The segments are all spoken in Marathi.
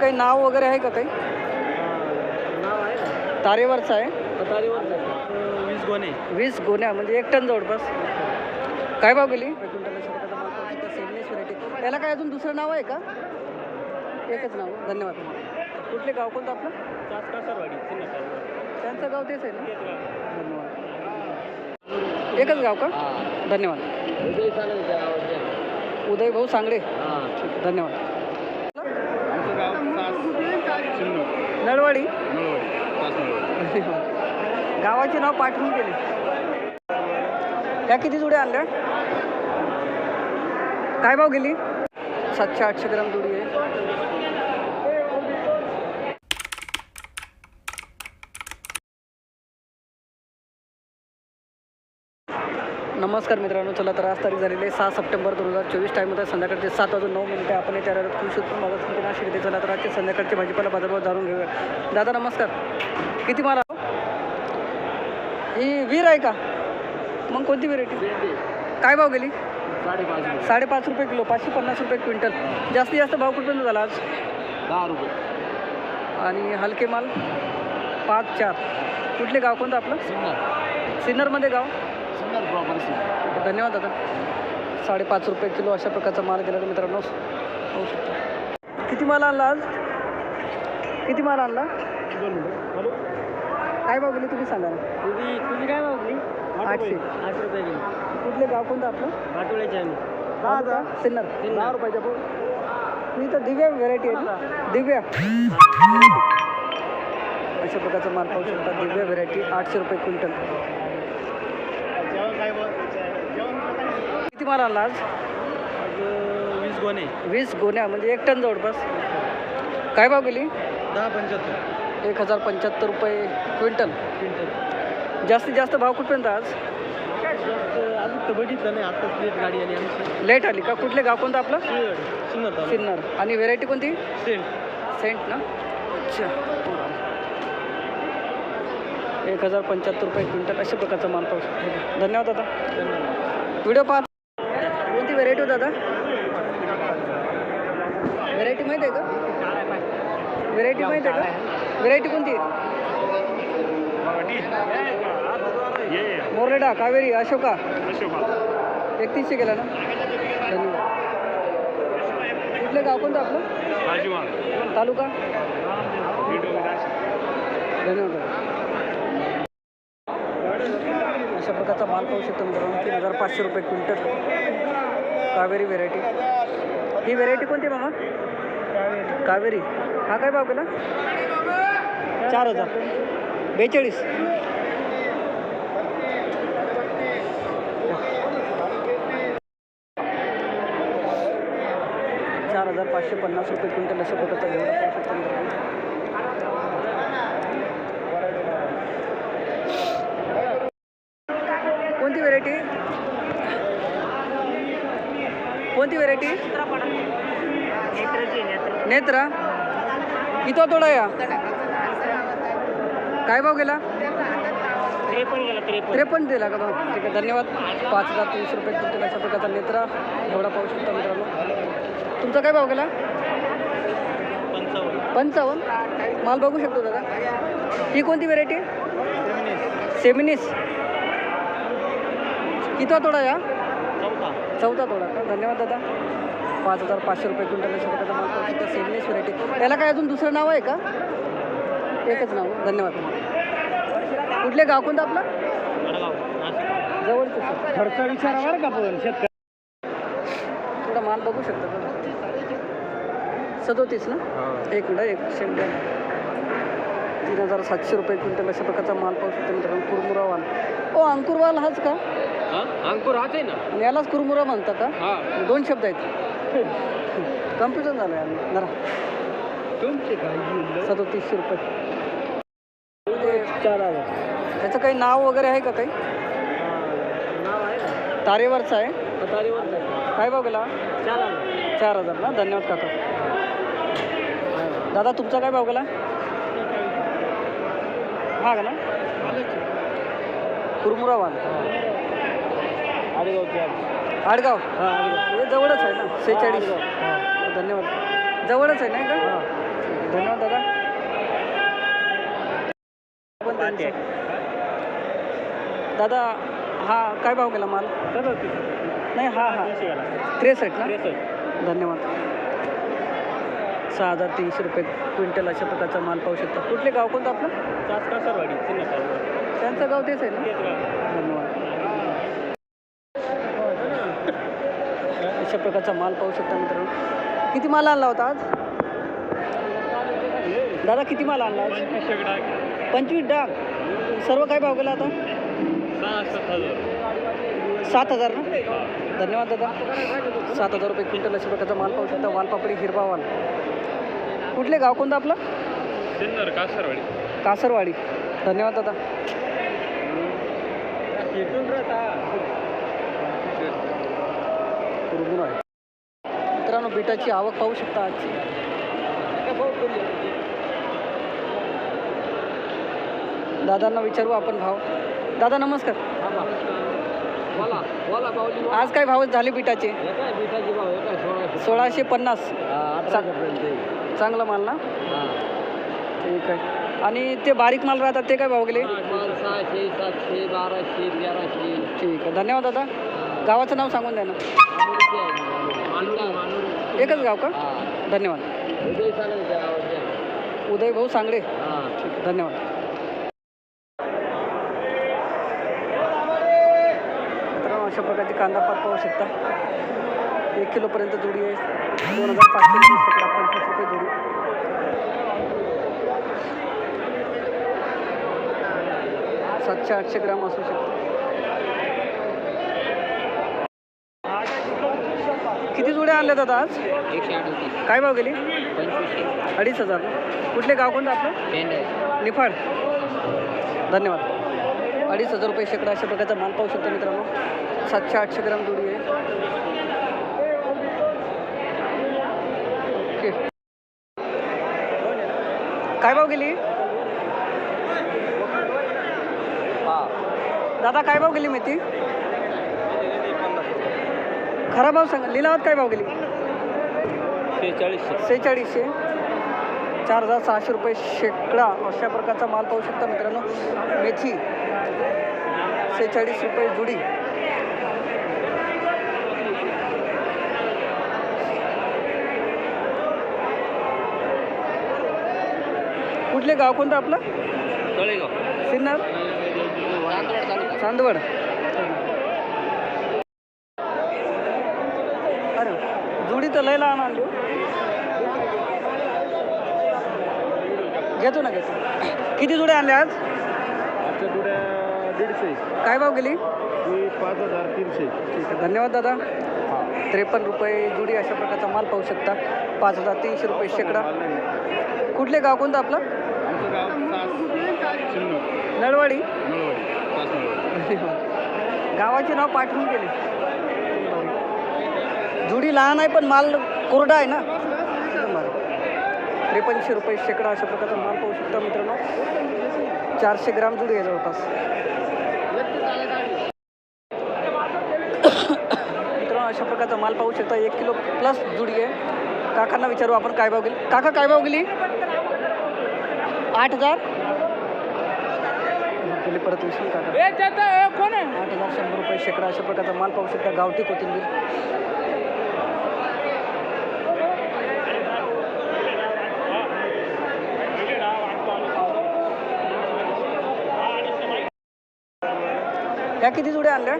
काही नाव वगैरे आहे का काही? नाव आहे ना तारेवरचं आहे. वीस गोणे. वीस गोण्या म्हणजे एक टन जवळपास. काय भाव गेली? त्याला काय अजून दुसरं नाव आहे का? एकच नाव. धन्यवाद. कुठले गाव कोणतं आपलं? त्यांचं गाव तेच आहे ना? धन्यवाद. एकच गाव का? धन्यवाद. उदय भाऊ सांगडे धन्यवाद आमचं गाव सास सिन्नर नळवाडी? गावाचे नाव पाठवून केले त्या किती जुड्या आणल्या? काय भाव गेली? सातशे आठशे ग्राम जुडी आहे. नमस्कार मित्रांनो चला तर आज तारीख झालेली आहे सहा सप्टेंबर दोन हजार चोवीस. टाईम होता संध्याकाळचे सात वाजून नऊ मिनिटे. आपण येत्या कृषी उत्पन्न बाजार समिती नाशिक येथे चला तर आजचे संध्याकाळचे भाजीपाला बाजारभाव जाणून घेऊया. दादा नमस्कार. किती माल? ही वीर आहे का? मग कोणती व्हेरायटी काय भाव गेली? साडेपाच रुपये किलो. पाचशे पन्नास रुपये क्विंटल. जास्तीत जास्त भाव कुठपर्यंत झाला आज? दहा रुपये. आणि हलके माल? पाच चार. कुठले गाव? कोणतं आपलं? सिन्नर. सिन्नरमध्ये गाव? धन्यवाद दादा. साडेपाच रुपये किलो अशा प्रकारचा माल गेला मित्रांनो. होऊ शकतो. किती माल आणला आज? किती माल आणला? काय भाव गेली तुम्ही सांगा तुझी तुझी काय मागली आठशे. आठ रुपये गेली. कुठले गाव कोणतं आपलं? आम्ही. दहा हजार? सिन्नर. दहा रुपयाच्या भाऊ मी तर दिव्या व्हेरायटी आहे दिव्या. अशा प्रकारचा माल पाहू शकता. दिव्या व्हेरायटी आठशे रुपये क्विंटल जेवण काय किती माल आणला आज वीस गोणे. वीस गोण्या म्हणजे एक टन जवळपास. काय भाव गेली? दहा पंच्याहत्तर. एक हजार पंच्याहत्तर रुपये क्विंटल. क्विंटल. जास्तीत जास्त भाव कुठपर्यंत आज? बघितलं नाही आत्ताच प्लेट गाडी आणि आमची. लेट आली का? कुठले गाव कोणतं आपलं? सिन्नर. सिन्नर आणि व्हेरायटी कोणती? सेंट. सेंट ना? अच्छा. एक हजार पंच्याहत्तर रुपये क्विंटल अशा प्रकारचा माल पाहू धन्यवाद दादा. व्हिडिओ पाहा कोणती व्हेरायटी होता दादा व्हेरायटी माहीत आहे का? व्हेरायटी माहीत आहे का? व्हेरायटी कोणती? मोरलेडा कावेरी अशोका. एकतीसशे गेला ना? धन्यवाद. कुठलं गाव कोणतं आपलं? तालुका? धन्यवाद. अशा प्रकारचा माल पाहू शकतो मित्रांनो तीन हजार पाचशे रुपये क्विंटल. कावेरी व्हेरायटी ही व्हेरायटी कोणती मामा? कावेरी. हा काय भाव केला? चार हजार. बेचाळीस. चार हजार पाचशे पन्नास रुपये क्विंटल असं प्रकारचा घेऊन पाहू शकतो मित्रांनो कोणती व्हेरायटी कोणती व्हेरायटी नेत्रा. किती तोडा या. काय भाव गेला? त्रेपन्न दिला का भाऊ? ठीक आहे धन्यवाद. पाच हजार तीनशे रुपये क्विंटल अशा प्रकारचा नेत्रा एवढा पाहू शकता मित्रांनो. तुमचा काय भाव गेला? पंचावन्न. माल बघू शकतो दादा. ही कोणती व्हेरायटी सेमिनिस. किती तोडा या. चौथा. तोडा का? धन्यवाद दादा. पाच हजार पाचशे रुपये क्विंटल अशा प्रकारचा माल शकता सेमिनिस व्हेरायटी त्याला काय अजून दुसरं नाव आहे का? एकच नाव. धन्यवाद. कुठले गाव कोणतं आपलं? वडगाव नाशिक. जवळचं खर्च विचारा बरं का पण शेतकरी. थोडा माल बघू शकता सदोतीस ना? एक मिनिट एक सेंट तीन हजार सातशे रुपये क्विंटल अशा प्रकारचा माल पाहू शकतो मित्रांनो. कुरमुरा वाल. ओ अंकुरवाल हाच का? अंकुर हाच आहे ना? यालाच कुरमुरा म्हणता का हा. दोन शब्द आहेत. कन्फ्युजन झालं आहे जरा. तुमचे काय सदोतीसशे रुपये. चार हजार. त्याचं काही नाव वगैरे आहे का काही? नाव आहे ना? तारेवरचं आहे. काय भाव गेला? चार हजार. चार हजार ना? धन्यवाद काका. दादा तुमचा काय भाव गेला? हा का ना? कुरमुरा बांध आडगाव. जवळच आहे ना? सेहेचाळीस. धन्यवाद. जवळच आहे नाही का धन्यवाद दादा. दादा हा काय भाव केला माल? नाही हा हा. त्रेसष्ट ना? धन्यवाद. सहा हजार तीनशे रुपये क्विंटल अशा प्रकारचा माल पाहू शकता. कुठले गाव कोणतं आपलं? त्यांचं गाव तेच आहे ना? धन्यवाद. अशा प्रकारचा माल पाहू शकता मित्रांनो. किती माल आणला होता आज? दादा किती माल आणला आज? पंचवीस डाग. सर्व काय भाव गेला आता? सात हजार ना? धन्यवाद दादा. सात हजार रुपये क्विंटल अशा प्रकारचा माल पाहू शकता. वालपापडी हिरवा वाल. कुठले गाव? कोणतं आपलं? कासरवाडी. धन्यवाद दादा. आहे मित्रांनो बिटाची आवक पाहू शकता आजची. दादांना विचारू आपण भाव. दादा नमस्कार. आज काय भाव झाले बिटाचे? सोळाशे. पन्नास. चांगला माल ना? ठीक आहे. आणि ते बारीक माल राहतात ते काय भाव गेले? सहाशे सातशे बाराशे तेराशे. ठीक आहे. धन्यवाद दादा. गावाचं नाव सांगून द्या ना. एकच गाव का? धन्यवाद. उदय भाऊ सांगडे हा. ठीक आहे. धन्यवाद. अशा प्रकारची कांदा पात पाहू शकता. एक किलोपर्यंत जोडी आहे. दोन हजार पाचशे रुपये जोडी. सातशे आठशे ग्राम असू शकते. किती जोड्या आणल्या दादा आज? काय भाव गेली? अडीच हजार. कुठले गाव कोणतं आपलं? निफाड. धन्यवाद. अडीच हजार रुपये शेकडा अशा प्रकारचा माल पाहू शकतो मित्रांनो. सातशे आठशे ग्राम जोडी आहे. ओके. काय भाव गेली? दादा काय भाव गेली मेथी? खरा भाव सांगा लिलावात काय भाव गेली? सेहेचाळीसशे. चार हजार सहाशे रुपये शेकडा अशा प्रकारचा माल पाहू शकता मित्रांनो. मेथी. सेहेचाळीस रुपये जुडी. कुठले गाव कोणतं आपलं? तळेगाव. सिन्नर? चांदवड. अरे जुडी तर लय लहान आणली हो. घेतो ना घेतो. किती जुड्या आणल्या आज? दीडशे. काय भाव गेली? पाच हजार तीनशे. ठीक आहे धन्यवाद दादा. त्रेपन्न रुपये जुडी अशा प्रकारचा माल पाहू शकता. पाच हजार तीनशे रुपये शेकडा. कुठले गाव कोणतं आपलं? नळवाडी नळवाडी सास नळवाडी धन्यवाद गावाचे नाव पाठवून गेले. जुडी लहान आहे पण माल कोरडा आहे ना. त्रेपन्नशे रुपये शेकडा अशा प्रकारचा माल पाहू शकता मित्रांनो. चारशे ग्राम जुडी आहे जवळपास. मित्रांनो अशा प्रकारचा माल पाहू शकता. एक किलो प्लस जुडी आहे. काकांना विचारू आपण काय भाव गेली? काका काय भाव गेली? आठ हजार. गेली परत कोण आहे? आठ हजार शंभर रुपये शेकडा अशा प्रकारचा माल पाहू शकता गावठी कोथिंबीर. ह्या किती जुड्या आणल्या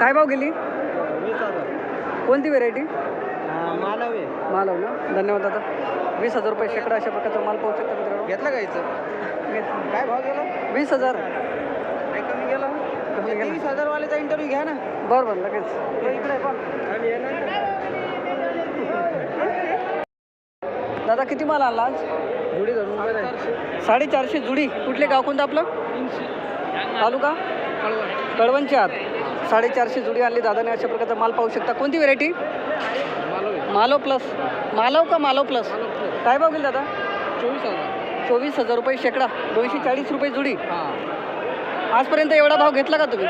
काय भाव गेली? वीस हजार. कोणती व्हेरायटी मालव. ना? धन्यवाद दादा. वीस हजार रुपये शेकडा अशा प्रकारचा माल पाहू शकता मित्रांनो. घेतलं का काय भाव गेला? वीस हजार. काय कमी गेला. कमी गेला. वीस हजारवाल्याचा इंटरव्ह्यू घ्या ना. बरं बरं लगेच. तो इकडे पण. आणि येणार दादा किती माल आणला आज? जुडी धरून उभे राहा. साडेचारशे जुडी. कुठले गाव कोणतं आपलं? तालुका? कळवणच्या आत. साडेचारशे जुडी आणली दादाने. अशा प्रकारचा माल पाहू शकता. कोणती व्हेरायटी मालवे मालव प्लस मालव का मालव प्लस काय भाव गेली दादा? चोवीस हजार. चोवीस हजार रुपये शेकडा दोनशे चाळीस रुपये जुडी. आजपर्यंत एवढा भाव घेतला का तुम्ही?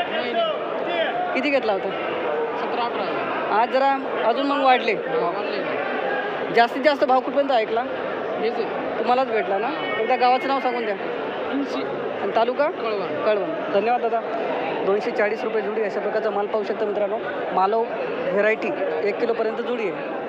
किती घेतला होता? सतरा अठरा आज जरा अजून मग वाढले. जास्तीत जास्त भाव कुठपर्यंत ऐकला? तुम्हालाच भेटला ना? एकदा गावाचं नाव सांगून द्या. आणि तालुका? कळवा कळवण. धन्यवाद दादा. दोनशे चाळीस रुपये जुडी अशा प्रकारचा माल पाहू शकता मित्रांनो. मालव व्हेरायटी एक किलोपर्यंत जुडी आहे.